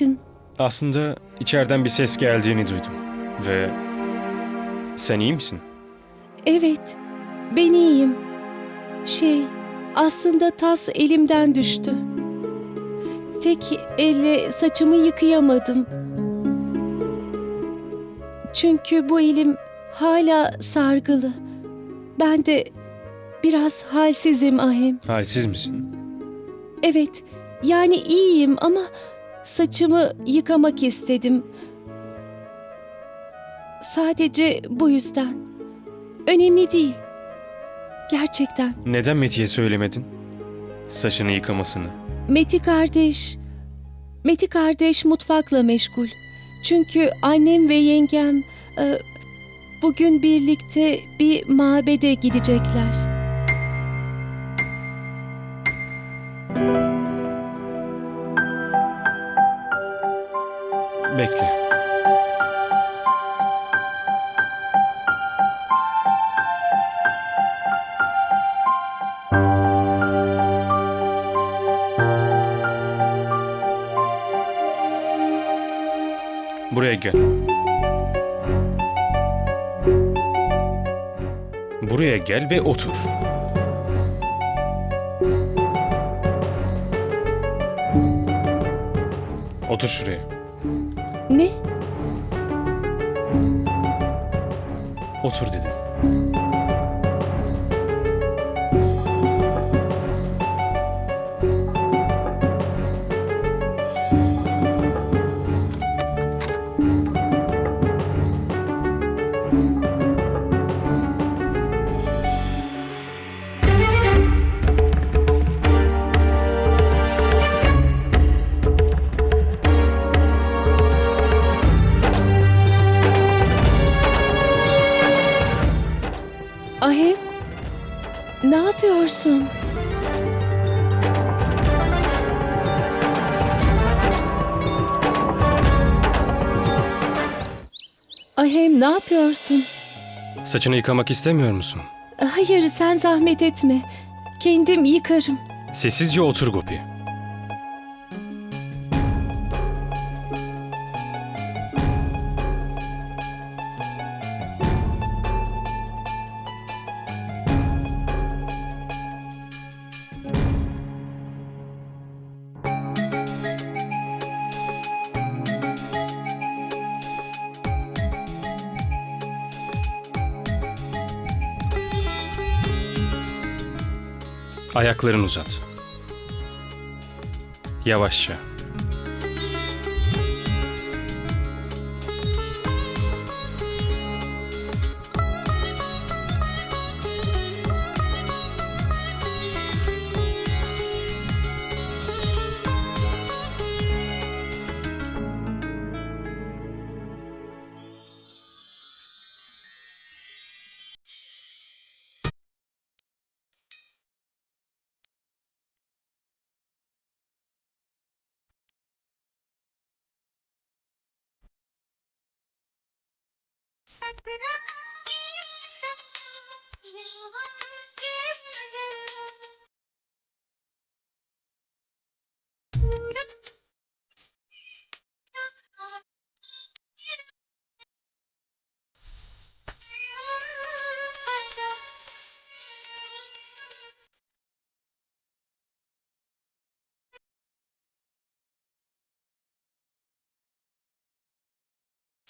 miydin? Aslında içeriden bir ses geldiğini duydum. Ve sen iyi misin? Evet, ben iyiyim. Şey, aslında tas elimden düştü. Tek elle saçımı yıkayamadım. Çünkü bu elim hala sargılı. Ben de biraz halsizim Ahem. Halsiz misin? Evet, yani iyiyim ama saçımı yıkamak istedim. Sadece bu yüzden. Önemli değil. Gerçekten. Neden Meti'ye söylemedin? Saçını yıkamasını. Meti kardeş, Meti kardeş mutfakla meşgul. Çünkü annem ve yengem e, bugün birlikte bir mabede gidecekler. Gel. Buraya gel ve otur. Otur şuraya. Ne? Otur dedim. Ahem ne yapıyorsun? Saçını yıkamak istemiyor musun? Hayır sen zahmet etme. Kendim yıkarım. Sessizce otur Gopi. Ayaklarını uzat. Yavaşça.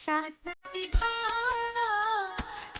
Sad na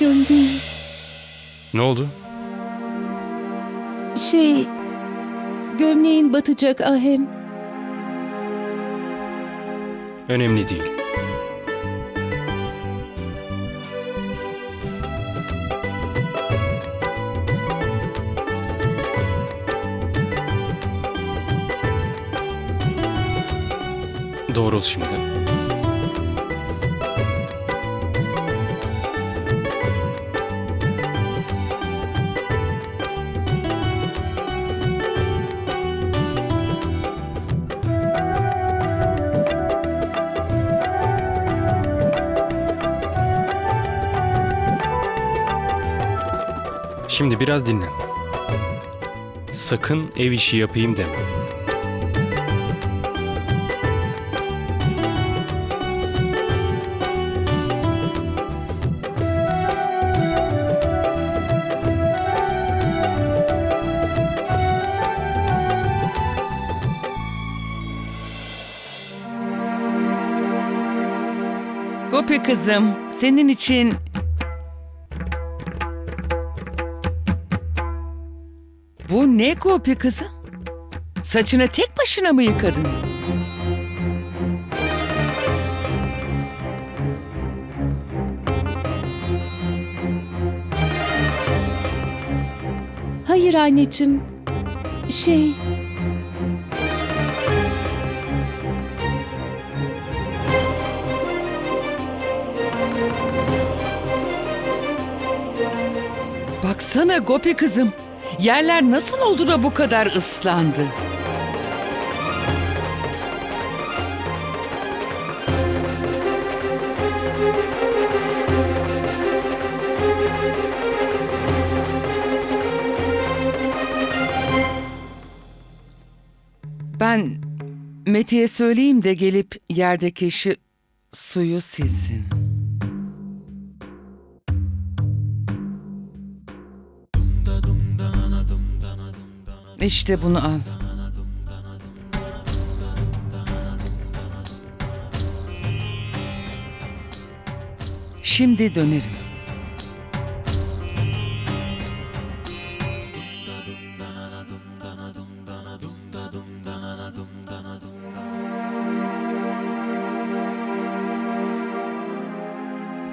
Gömleğim. Ne oldu? Şey... Gömleğin batacak Ahem. Önemli değil. Doğrul şimdi. Şimdi biraz dinlen. Sakın ev işi yapayım deme. Gopi kızım, senin için... Bu ne Gopi kızım? Saçını tek başına mı yıkadın? Hayır anneciğim. Şey... Baksana Gopi kızım. Yerler nasıl oldu da bu kadar ıslandı? Ben Meti'ye söyleyeyim de gelip yerdeki şu suyu silsin. İşte bunu al. Şimdi dönerim.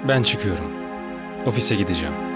Ben çıkıyorum. Ofise gideceğim.